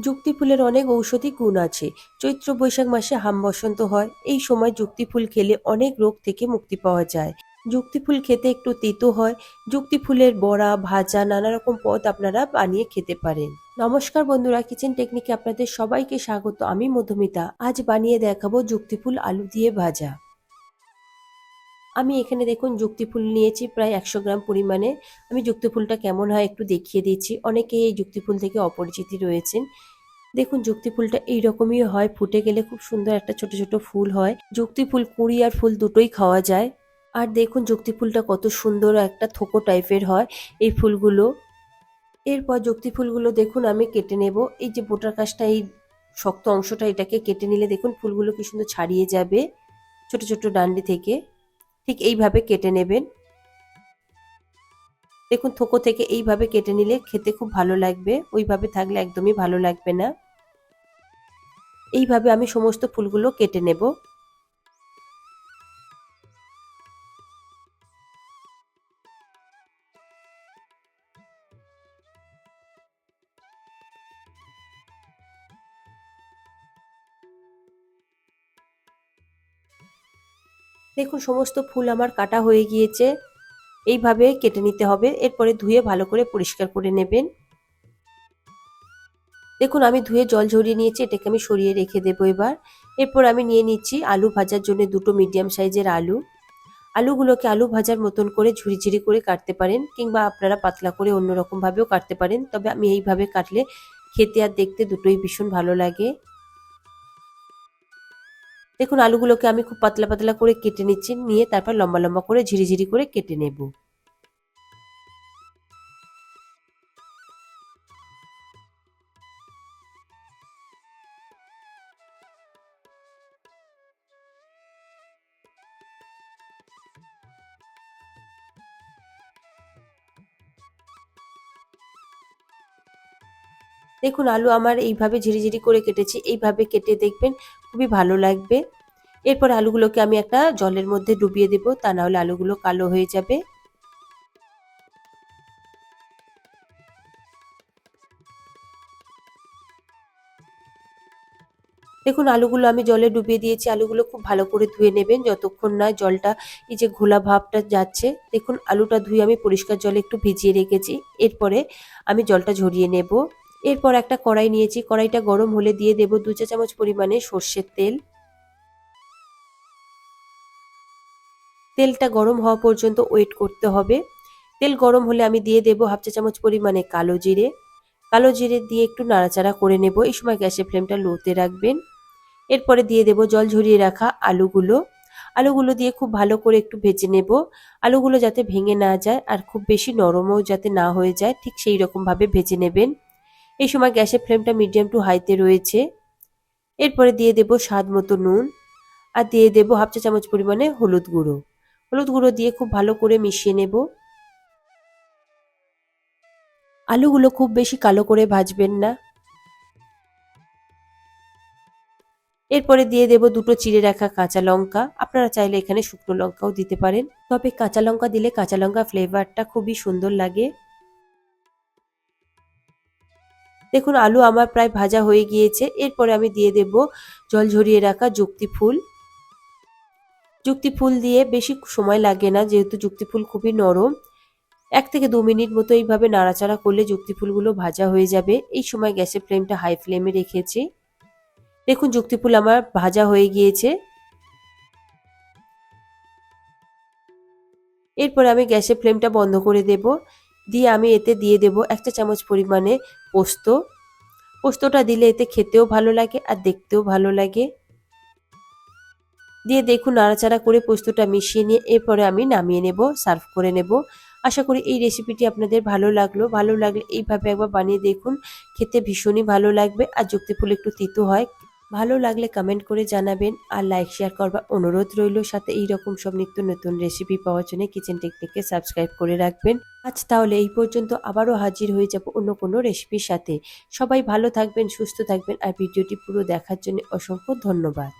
যুক্তি ফুলের অনেক ঔষধি গুণ আছে। চৈত্র বৈশাখ মাসে হাম বসন্ত হয়। এই সময় যুক্তি ফুল খেলে অনেক রোগ থেকে মুক্তি পাওয়া যায়। যুক্তি ফুল খেতে একটু তিতো হয়। যুক্তি ফুলের বড়া, ভাজা, নানা রকম পদ আপনারা বানিয়ে খেতে পারেন। নমস্কার বন্ধুরা, কিচেন টেকনিকে আপনাদের সবাইকে স্বাগত। আমি মধুমিতা। আজ বানিয়ে দেখাবো যুক্তি ফুল আলু দিয়ে ভাজা। আমি এখানে দেখুন যুক্তি ফুল নিয়েছি প্রায় একশো গ্রাম পরিমাণে। আমি যুক্তি ফুলটা কেমন হয় একটু দেখিয়ে দিচ্ছি। অনেকে এই যুক্তি ফুল থেকে অপরিচিতি রয়েছেন। দেখুন যুক্তি ফুলটা এইরকমই হয়, ফুটে গেলে খুব সুন্দর একটা ছোট ছোট ফুল হয়। যুক্তি ফুল কুড়ি আর ফুল দুটোই খাওয়া যায়। আর দেখুন যুক্তি ফুলটা কত সুন্দর একটা থোকো টাইপের হয় এই ফুলগুলো। এরপর যুক্তি ফুলগুলো দেখুন, আমি কেটে নেব। এই যে বোটার কাজটা, এই শক্ত অংশটা এটাকে কেটে নিলে দেখুন, ফুলগুলো কি সুন্দর ছাড়িয়ে যাবে ছোট ছোট ডান্ডি থেকে। ঠিক এইভাবে কেটে নেবেন। দেখুন, থোকো থেকে এইভাবে কেটে নিলে খেতে খুব ভালো লাগবে। ওইভাবে থাকলে একদমই ভালো লাগবে না। এইভাবে আমি সমস্ত ফুলগুলো কেটে নেব। দেখুন, সমস্ত ফুল আমার কাটা হয়ে গিয়েছে। এইভাবে কেটে নিতে হবে, এরপরে ধুয়ে ভালো করে পরিষ্কার করে নেবেন। দেখুন, আমি ধুয়ে জল ঝরিয়ে নিয়েছি, এটাকে আমি সরিয়ে রেখে দেবো এবার। এরপর আমি নিয়ে নিচ্ছি আলু ভাজার জন্য দুটো মিডিয়াম সাইজের আলু। আলুগুলোকে আলু ভাজার মতন করে ঝুড়ি করে কাটতে পারেন, কিংবা আপনারা পাতলা করে অন্যরকমভাবেও কাটতে পারেন, তবে আমি এইভাবে কাটলে খেতে আর দেখতে দুটোই ভীষণ ভালো লাগে। দেখুন, আলুগুলোকে আমি খুব পাতলা পাতলা করে কেটে নিচ্ছি, নিয়ে তারপর লম্বা লম্বা করে ঝিরিঝিরি করে কেটে নেব। দেখুন, আলু আমার এইভাবে ঝিরিঝিরি করে কেটেছি, এইভাবে কেটে দেখবেন খুবই ভালো লাগবে। এরপর আলুগুলোকে আমি একটা জলের মধ্যে ডুবিয়ে দেব, তা নাহলে আলুগুলো কালো হয়ে যাবে। দেখুন, আলুগুলো আমি জলে ডুবিয়ে দিয়েছি, আলুগুলো খুব ভালো করে ধুয়ে নেবেন, যতক্ষণ না জলটা, এই যে ঘোলা ভাবটা যাচ্ছে, দেখুন, আলুটা ধুয়ে আমি পরিষ্কার জলে একটু ভিজিয়ে রেখেছি, এরপরে আমি জলটা ঝরিয়ে নেব। এরপর একটা কড়াই নিয়েছি, কড়াইটা গরম হলে দিয়ে দেব দু চা চামচ পরিমাণে সর্ষের তেল। তেলটা গরম হওয়া পর্যন্ত ওয়েট করতে হবে। তেল গরম হলে আমি দিয়ে দেব হাফ চা চামচ পরিমাণে কালো জিরে। কালো জিরে দিয়ে একটু নাড়াচাড়া করে নেব। এই সময় গ্যাসের ফ্লেমটা লোতে রাখবেন। এরপরে দিয়ে দেব জল ঝরিয়ে রাখা আলুগুলো। আলুগুলো দিয়ে খুব ভালো করে একটু ভেজে নেব। আলুগুলো যাতে ভেঙে না যায় আর খুব বেশি নরমও যাতে না হয়ে যায়, ঠিক সেই রকমভাবে ভেজে নেবেন। এই সময় গ্যাসের ফ্লেমটা মিডিয়াম টু হাইতে রয়েছে। এরপরে দিয়ে দেব স্বাদ মতো নুন। আর দিয়ে দেব হাফ চা চামচ পরিমাণে হলুদ গুঁড়ো। হলুদ গুঁড়ো দিয়ে খুব ভালো করে মিশিয়ে নেব। আলুগুলো খুব বেশি কালো করে ভাজবেন না। এরপরে দিয়ে দেব দুটো চিড়ে রাখা কাঁচা লঙ্কা। আপনারা চাইলে এখানে শুকনো লঙ্কাও দিতে পারেন। তবে কাঁচা লঙ্কা দিলে কাঁচা লঙ্কা ফ্লেভারটা খুবই সুন্দর লাগে। দেখুন, আলু আমার প্রায় ভাজা হয়ে গিয়েছে। এরপরে আমি দিয়ে দেব জল ঝরিয়ে রাখা যুক্তি ফুল। যুক্তি ফুল দিয়ে বেশি সময় লাগে না, যেহেতু যুক্তি ফুল খুবই নরম। এক থেকে দু মিনিট মতো এইভাবে নাড়াচাড়া করলে যুক্তি ফুলগুলো ভাজা হয়ে যাবে। এই সময় গ্যাসের ফ্লেমটা হাই ফ্লেমে রেখেছি। দেখুন যুক্তি ফুল আমার ভাজা হয়ে গিয়েছে। এরপরে আমি গ্যাসের ফ্লেমটা বন্ধ করে দেব। দিয়ে আমি এতে দিয়ে দেব একটা চামচ পরিমাণে পোস্ত। পোস্তটা দিলে এতে খেতেও ভালো লাগে আর দেখতেও ভালো লাগে। দিয়ে দেখুন নাড়াচাড়া করে পোস্তটা মিশিয়ে নিয়ে এরপরে আমি নামিয়ে নেব, সার্ভ করে নেব। আশা করি এই রেসিপিটি আপনাদের ভালো লাগল। ভালো লাগলে এইভাবে একবার বানিয়ে দেখুন। খেতে ভীষণই ভালো লাগবে আর ফুল একটু তিতো হয়। ভালো লাগলে কমেন্ট করে জানাবেন আর লাইক শেয়ার করবার অনুরোধ রইল। সাথে এই রকম সব নিত্য নতুন রেসিপি পাওয়ার জন্য কিচেন টেকনিককে সাবস্ক্রাইব করে রাখবেন। আজ তাহলে এই পর্যন্ত আবারও হাজির হয়ে যাব অন্য কোনো রেসিপির সাথে। সবাই ভালো থাকবেন, সুস্থ থাকবেন আর ভিডিওটি পুরো দেখার জন্য অসংখ্য ধন্যবাদ।